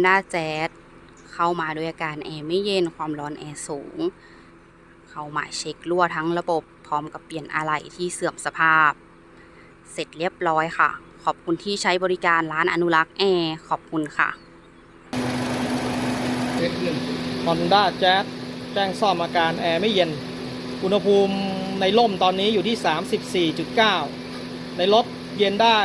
Honda Jazz เข้ามาด้วยอาการแอร์ไม่เย็นความร้อนแอร์สูง เข้ามาเช็ครั่วทั้งระบบพร้อมกับเปลี่ยนอะไหล่ที่เสื่อมสภาพ เสร็จเรียบร้อยค่ะ ขอบคุณที่ใช้บริการร้านอนุรักษ์แอร์ขอบคุณค่ะ Honda Jazz แจ้งซ่อมอาการแอร์ไม่เย็น อุณหภูมิในร่มตอนนี้อยู่ที่ 34.9 ในรถเย็นได้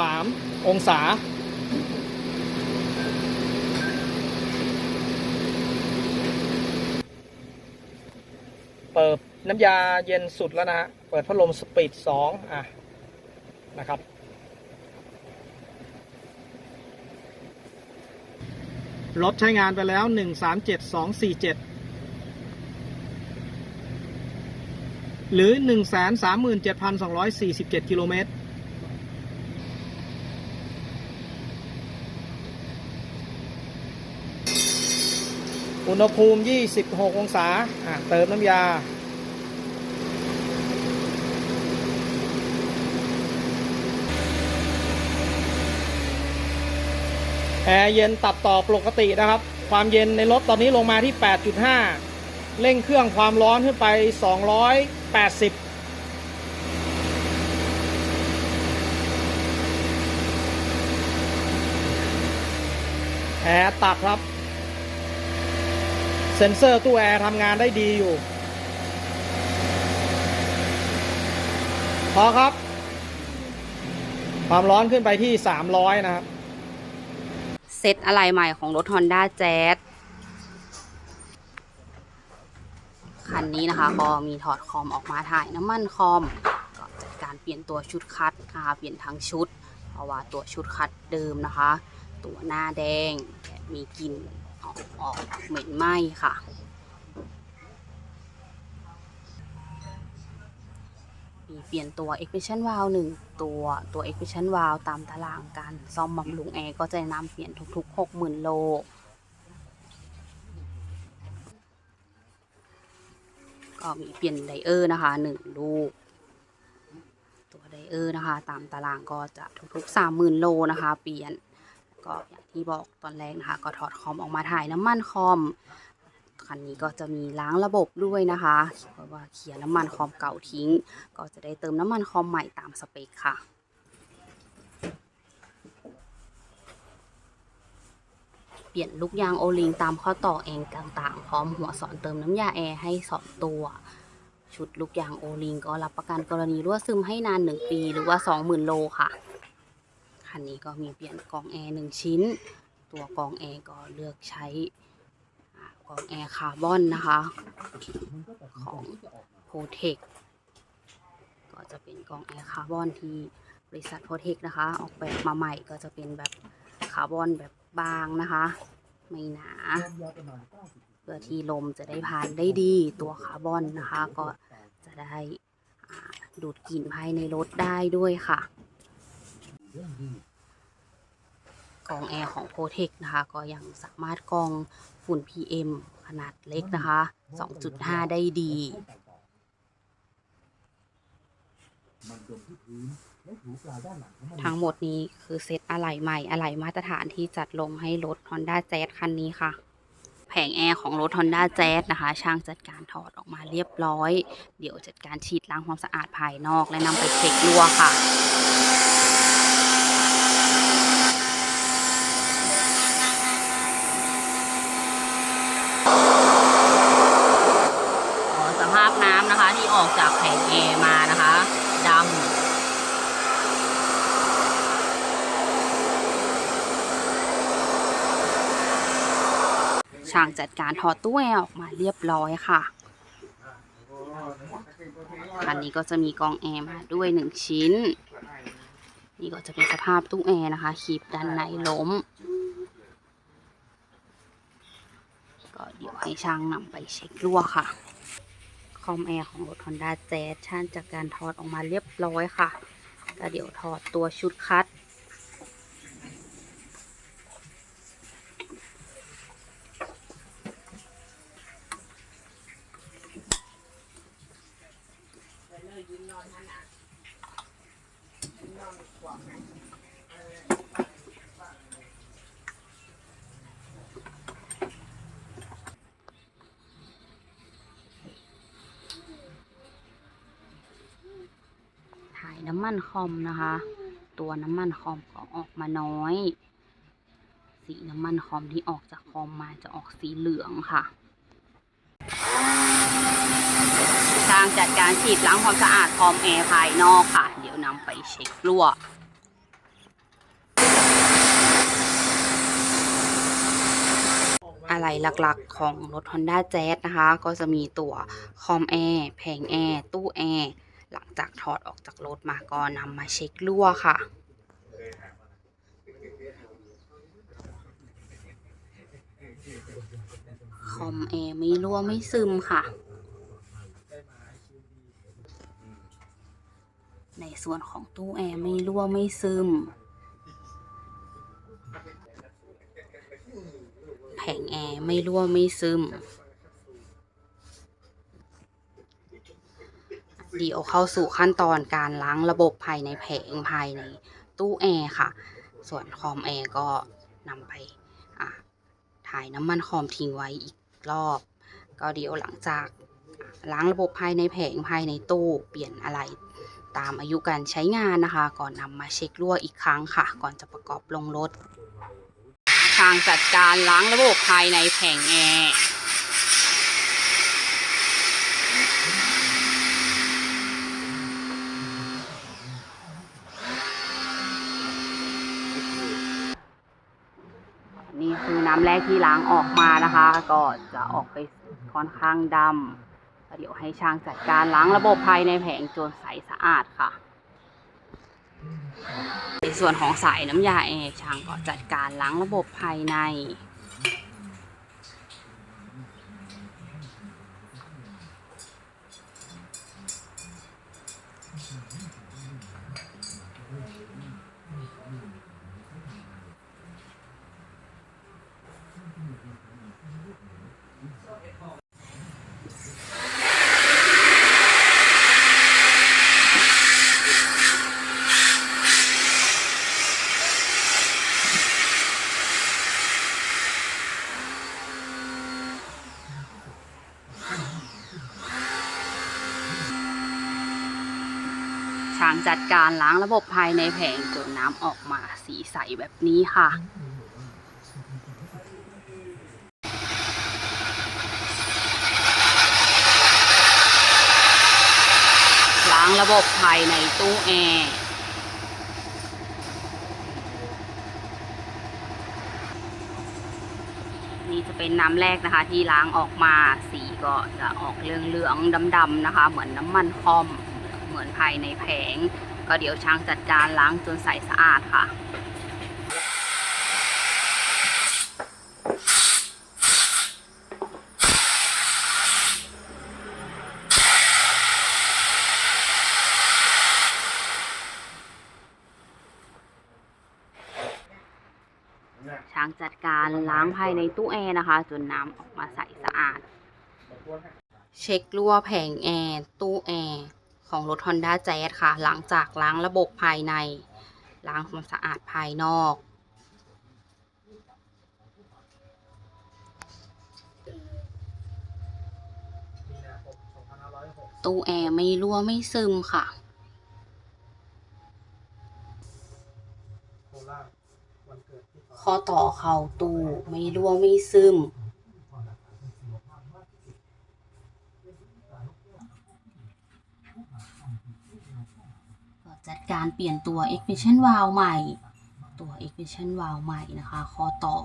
23 องศา เปิดน้ำยาเย็นสุดแล้วนะฮะ เปิดพัดลมสปีดสองอะนะครับ รถใช้งานไปแล้วหนึ่งสามเจ็ดสองสี่เจ็ดหรือหนึ่งแสนสามหมื่นเจ็ดพันสองร้อยสี่สิบเจ็ดกิโลเมตร อุณหภูมิ 26 องศาเติมน้ำยา แอร์เย็นตัดต่อปกตินะครับ ความเย็นในรถตอนนี้ลงมาที่ 8.5 เร่งเครื่องความร้อนขึ้นไป 280แอร์ตัดครับ เซ็นเซอร์ตู้แอร์ทำงานได้ดีอยู่ พอครับ ความร้อนขึ้นไปที่ 300 นะครับ เซตอะไหล่ใหม่ของรถ Honda Jazz คันนี้นะคะก็มีถอดคอมออกมาถ่ายน้ำมันคอมก็จัดการเปลี่ยนตัวชุดคัดนะคะเปลี่ยนทั้งชุด เพราะว่าตัวชุดคัดเดิมนะคะ ตัวหน้าแดงและมีกลิ่น ออกเหม็นไหม้ค่ะ มีเปลี่ยนตัว expression valve หนึ่งตัวตัว expression valve ตามตารางการซ่อมบำรุงแอร์ก็จะนำเปลี่ยนทุกๆ 60,000 โลก็มีเปลี่ยนไดเออร์นะคะหนึ่งลูก ตัวไดเออร์นะคะ ตามตารางก็จะทุกๆ30,000โลนะคะ เปลี่ยนก็อย่า ที่บอกตอนแรกนะคะ ก็ถอดคอมออกมาถ่ายน้ำมันคอม คันนี้ก็จะมีล้างระบบด้วยนะคะเพราะว่าเคลียร์น้ำมันคอมเก่าทิ้ง ก็จะได้เติมน้ำมันคอมใหม่ตามสเปคค่ะเปลี่ยนลูกยางโอลิงตามข้อต่อเองต่างๆ พร้อมหัวสอนเติมน้ำยาแอร์ให้สองตัว ชุดลูกยางโอลิงก็รับประกันกรณีรั่วซึมให้นาน 1 ปี หรือว่า 20,000 โลค่ะ คันนี้ก็มีเปลี่ยนกองแอร์1ชิ้น ตัวกองแอร์ก็เลือกใช้อ่ากองแอร์คาร์บอนนะคะ ของโพเทคก็จะเป็นกองแอร์คาร์บอนที่บริษัทโพเทคนะคะ ออกแบบมาใหม่ก็จะเป็นแบบคาร์บอนแบบบางนะคะ ไม่หนาเพื่อที่ลมจะได้ผ่านได้ดีตัวคาร์บอนนะคะ ก็จะได้ดูดกลิ่นภายในรถได้ด้วยค่ะ กองแอร์ของโพเทคนะคะ ก็ยังสามารถกองฝุ่น PM ขนาดเล็กนะคะ 2.5 ได้ดี ทั้งหมดนี้คือเซตอะไหล่ใหม่อะไหล่มาตรฐานที่จัดลงให้รถ Honda Jazz คันนี้ค่ะแผงแอร์ของรถ Honda Jazz นะคะ ช่างจัดการถอดออกมาเรียบร้อย เดี๋ยวจัดการฉีดล้างความสะอาดภายนอกและนำไปเช็ครั่วค่ะ ขอสภาพน้ำนะคะที่ ออกจากแผงแอร์มานะคะดำช่างจัดการถอดตู้แอร์ออกมาเรียบร้อยค่ะคันนี้ก็จะมีกองแอร์มาด้วยหนึ่งชิ้น นี่ก็จะเป็นสภาพตู้แอร์นะคะคีบด้านในล้ม ก็เดี๋ยวให้ช่างนำไปเช็ครั่วค่ะ คอมแอร์ของรถ Honda Jazz ช่างจากการถอดออกมาเรียบร้อยค่ะแล้วเดี๋ยวถอดตัวชุดคัด น้ำมันคอมนะคะ ตัวน้ำมันคอมก็ออกมาน้อย สีน้ำมันคอมที่ออกจากคอมมาจะออกสีเหลืองค่ะทางจัดการฉีดล้างความสะอาดคอมแอร์ภายนอกค่ะ เดี๋ยวนำไปเช็ครั่วอะไรหลักๆของรถ Honda Jazz นะคะ ก็จะมีตัวคอมแอร์แผงแอร์ ตู้แอร์ หลังจากถอดออกจากรถมาก็นำมาเช็ครั่วค่ะ คอมแอร์ไม่รั่วไม่ซึมค่ะ ในส่วนของตู้แอร์ไม่รั่วไม่ซึม แผงแอร์ไม่รั่วไม่ซึม เดี๋ยวเข้าสู่ขั้นตอนการล้างระบบภายในแผงภายในตู้แอร์ค่ะ ส่วนคอมแอร์ก็นำไปถ่ายน้ำมันคอมทิ้งไว้อีกรอบ ก็เดี๋ยวหลังจากล้างระบบภายในแผงภายในตู้เปลี่ยนอะไรตามอายุการใช้งานนะคะ ก่อนนำมาเช็ครั่วอีกครั้งค่ะ ก่อนจะประกอบลงรถ ทางจัดการล้างระบบภายในแผงแอร์ นี่คือน้ำแรกที่ล้างออกมานะคะ ก็จะออกไปค่อนข้างดำเดี๋ยวให้ช่างจัดการล้างระบบภายในแผงจนใสสะอาดค่ะ ในส่วนของสายน้ำยาแอร์ช่างก็จัดการล้างระบบภายใน จัดการล้างระบบภายในแผงจนน้ำออกมาสีใสแบบนี้ค่ะล้างระบบภายในตู้แอร์นี่จะเป็นน้ำแรกนะคะที่ล้างออกมาสีก็จะออกเหลืองๆดำๆนะคะ เหมือนน้ำมันคอม มือนภายในแผง ก็เดี๋ยวช่างจัดการล้างจนใสสะอาดค่ะช่างจัดการล้างภายในตู้แอร์นะคะ จนน้ำออกมาใสสะอาด เช็ครั่วแผงแอร์ตู้แอร์ ของรถ Honda Jazz ค่ะ หลังจากล้างระบบภายใน ล้างความสะอาดภายนอก ตู้แอร์ไม่รั่วไม่ซึมค่ะข้อต่อเข่าตู้ไม่รั่วไม่ซึม ก็ จัดการเปลี่ยนตัว Ignition Valve ใหม่ ตัว Ignition Valve ใหม่นะคะข้อต่อ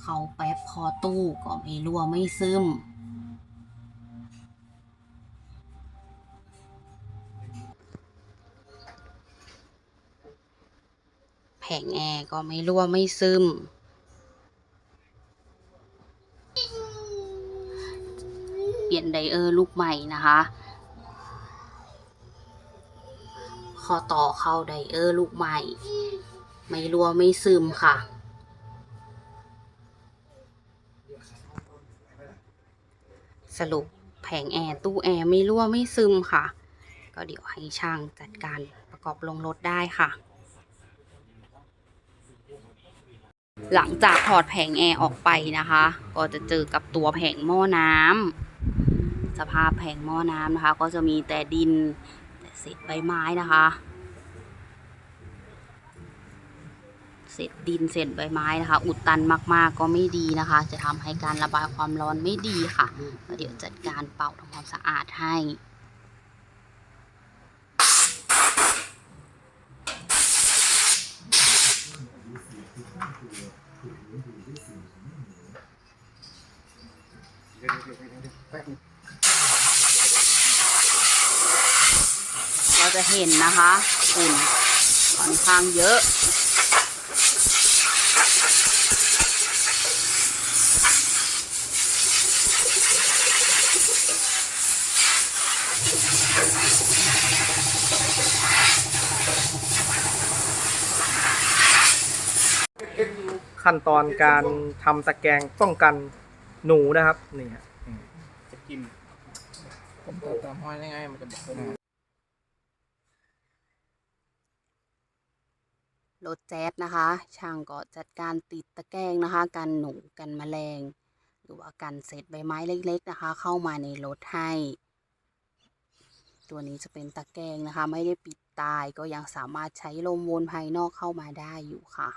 เขาแป๊บคอตู้ก็ไม่รั่วไม่ซึม แผงแอร์ก็ไม่รั่วไม่ซึมเปลี่ยนไดเออร์ลูกใหม่นะคะ ข้อต่อเข้าไดเออร์ลูกใหม่ ไม่รั่วไม่ซึมค่ะ สรุปแผงแอร์ตู้แอร์ไม่รั่วไม่ซึมค่ะ ก็เดี๋ยวให้ช่างจัดการประกอบลงรถได้ค่ะ หลังจากถอดแผงแอร์ออกไปนะคะ ก็จะเจอกับตัวแผงหม้อน้ำสภาพแผงหม้อน้ำนะคะ ก็จะมีแต่ดิน เศษใบไม้นะคะ เศษดินเศษใบไม้นะคะ อุดตันมากๆก็ไม่ดีนะคะ จะทำให้การระบายความร้อนไม่ดีค่ะ เดี๋ยวจัดการเป่าทำความสะอาดให้ จะเห็นนะคะฝุ่นค่อนข้างเยอะ ขั้นตอนการทำตะแกรงป้องกันหนูนะครับนี่ฮะอืมจะกินผมเติมตามห้อยได้ไงมันจะบอก รถแจ๊สนะคะ ช่างก็จัดการติดตะแกรงนะคะ กันหนูกันแมลง หรือว่ากันเศษใบไม้เล็ก ๆนะคะ เข้ามาในรถให้ ตัวนี้จะเป็นตะแกรงนะคะ ไม่ได้ปิดตายก็ยังสามารถใช้ลมวนภายนอกเข้ามาได้อยู่ค่ะ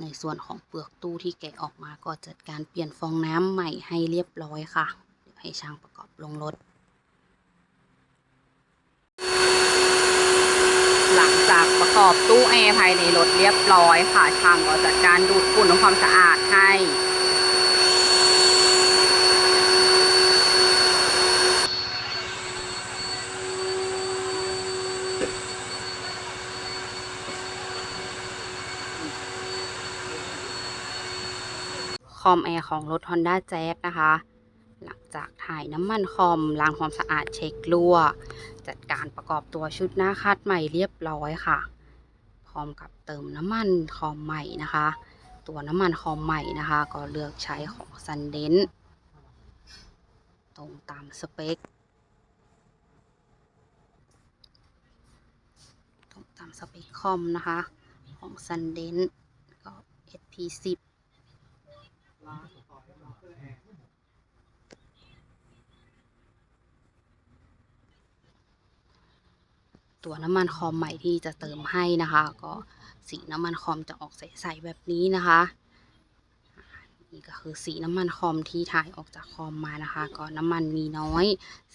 ในส่วนของเปลือกตู้ที่แกะออกมาก็จัดการเปลี่ยนฟองน้ำใหม่ให้เรียบร้อยค่ะเดี๋ยวให้ช่างประกอบลงรถ หลังจากประกอบตู้แอร์ภายในรถเรียบร้อยค่ะช่างก็จัดการดูดฝุ่นทำความสะอาดให้ ค อมแอร์ของรถ Honda Jazz นะคะ หลังจากถ่ายน้ำมันคอมล้างความสะอาดเช็ครั่ว จัดการประกอบตัวชุดหน้าคาดใหม่เรียบร้อยค่ะ พร้อมกับเติมน้ำมันคอมใหม่นะคะ ตัวน้ำมันคอมใหม่นะคะ ก็เลือกใช้ของ s u n d e n ตรงตามสเปคตรงตามสเปคคอมนะคะ ของ s u n d e n ก็ SP10 ตัวน้ำมันคอมใหม่ที่จะเติมให้นะคะ ก็สีน้ำมันคอมจะออกใสๆแบบนี้นะคะนี่ก็คือสีน้ำมันคอมที่ถ่ายออกจากคอมมานะคะ ก็น้ำมันมีน้อย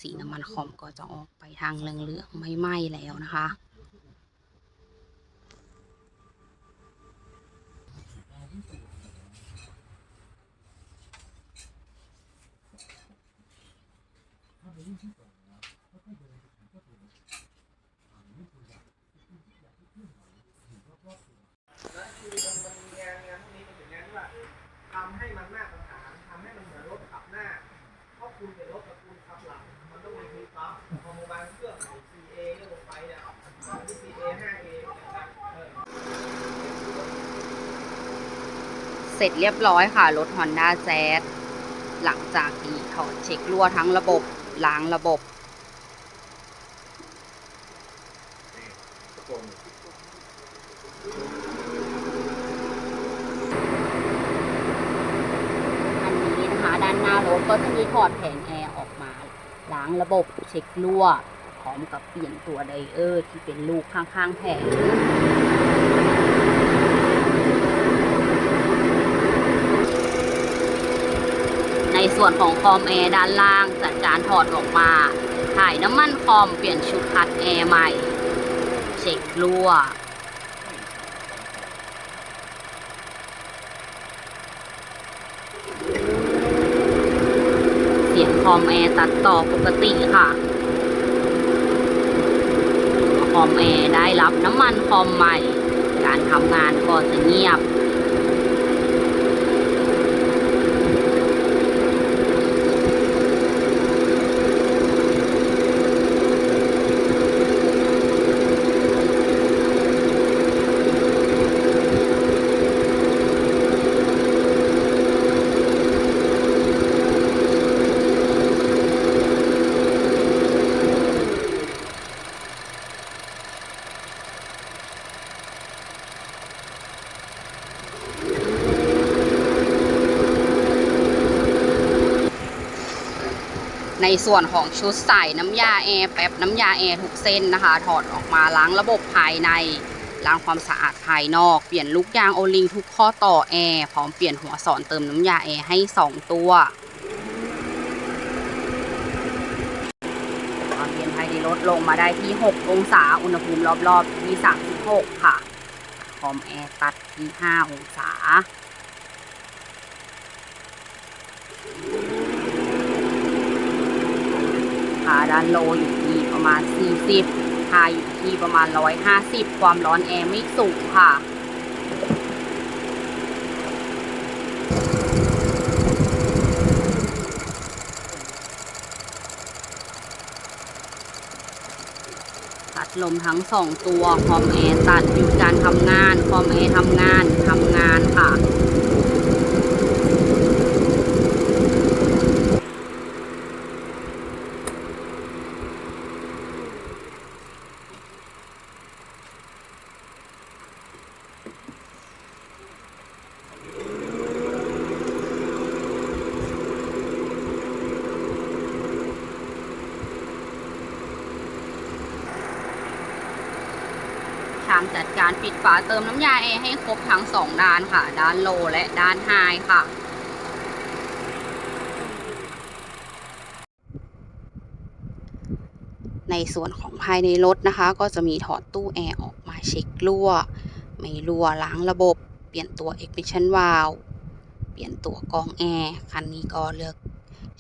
สีน้ำมันคอมก็จะออกไปทางเหลืองๆไม่ไหม้แล้วนะคะ ทำให้มันมาตรฐานทำให้มันเหมือนรถขับหน้า เพราะคุณเป็นรถแต่คุณขับหลัง มันต้องมีมีปั๊มพอโมบายเครื่อง 4A เนี่ยลงไปเนี่ยก็ที่ 4A 5A นะครับเออ เสร็จเรียบร้อยค่ะ รถ Honda Jazz หลังจากที่ถอดเช็ครั่วทั้งระบบล้างระบบ อันนี้นะคะ ด้านหน้ารถก็จะมีถอดแผงแอร์ออกมา ล้างระบบเช็ครั่วพร้อมกับเปลี่ยนตัวไดเออร์ที่เป็นลูกข้างๆแผง ใน ส่วนของคอมแอร์ด้านล่างจัดการถอดออกมา ถ่ายน้ำมันคอมเปลี่ยนชุดคัดแอร์ใหม่ เช็ครั่ว เสียงคอมแอร์ตัดต่อปกติค่ะ คอมแอร์ได้รับน้ำมันคอมใหม่ การทำงานก็จะเงียบ ในส่วนของชุดใส่น้ำยาแอร์แป๊บน้ำยาแอร์ทุกเส้นนะคะ ถอดออกมาล้างระบบภายใน ล้างความสะอาดภายนอก เปลี่ยนลูกยางโอลิงทุกข้อต่อแอร์พร้อมเปลี่ยนหัวสอนเติมน้ำยาแอร์ให้ 2 ตัวความเย็นภายในรถลงมาได้ที่ 6 องศา อุณหภูมิรอบๆที่ 36 ค่ะพร้อมแอร์ตัดที่ 5 องศา ขาด้านโลอยู่ที่ประมาณ 40คาอยู่ที่ประมาณ 150 ความร้อนแอร์ไม่สูงค่ะตัดลมทั้งสองตัวคอมแอร์ตัดหยุดการทำงานคอมแอร์ทำงานทำงานค่ะ ชามจัดการปิดฝาเติมน้ำยาแอร์ให้ครบทั้งสองด้านค่ะ ด้านโลและด้านไฮค่ะในส่วนของภายในรถนะคะ ก็จะมีถอดตู้แอร์ออกมาเช็ครั่ว ไม่รั่วล้างระบบ เปลี่ยนตัว ignition valve เปลี่ยนตัวกองแอร์ คันนี้ก็เลือก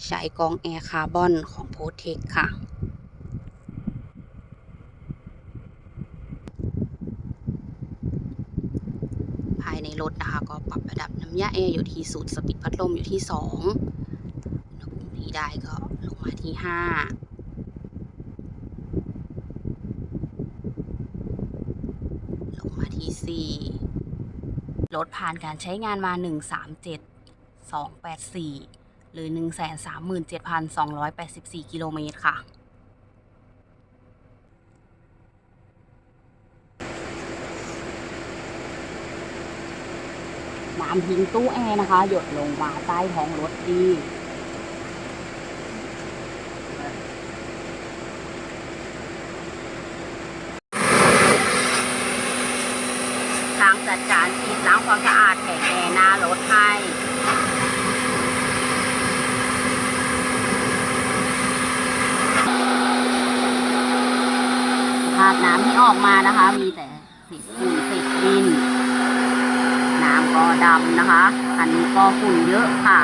ใช้กองแอร์คาร์บอนของโพเทคค่ะ ภายใน รถนะคะ ก็ปรับระดับน้ำยาแอร์อยู่ที่ศูนย์สปีดพัดลมอยู่ที่2อุณหภูมิที่ได้ก็ลงมาที่5ลงมาที่4รถผ่านการใช้งานมา 137 284 หรือ 137,284 กิโลเมตรค่ะ น้ำทิ้งตู้แอร์นะคะ หยดลงมาใต้ท้องรถดี ล้างจัดการฉีดล้างความสะอาดแผงแอร์หน้ารถให้ สภาพน้ำที่ออกมานะคะ มีแต่สีฝุ่นสีดิน น้ำก็ดำนะ คะอันนี้ก็ฝุ่นเยอะค่ะ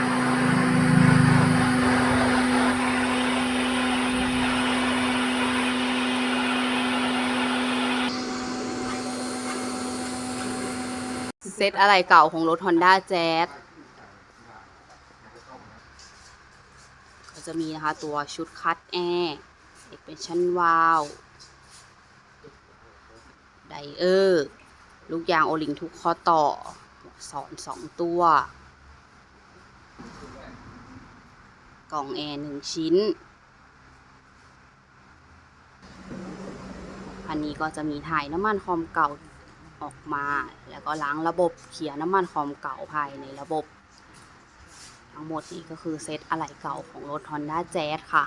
เซตอะไรเก่าของรถ Honda Jazz ก็จะมีนะคะตัวชุดคัดแอร์ expansion valve ไดเออร์ ลูกยางโอลิงทุกข้อต่อ สอนสองตัว กล่องแอร์หนึ่งชิ้น อันนี้ก็จะมีถ่ายน้ำมันคอมเก่าออกมา แล้วก็ล้างระบบเคลียร์น้ำมันคอมเก่าภายในระบบ ทั้งหมดนี้ก็คือเซตอะไหล่เก่าของรถ Honda Jazz ค่ะ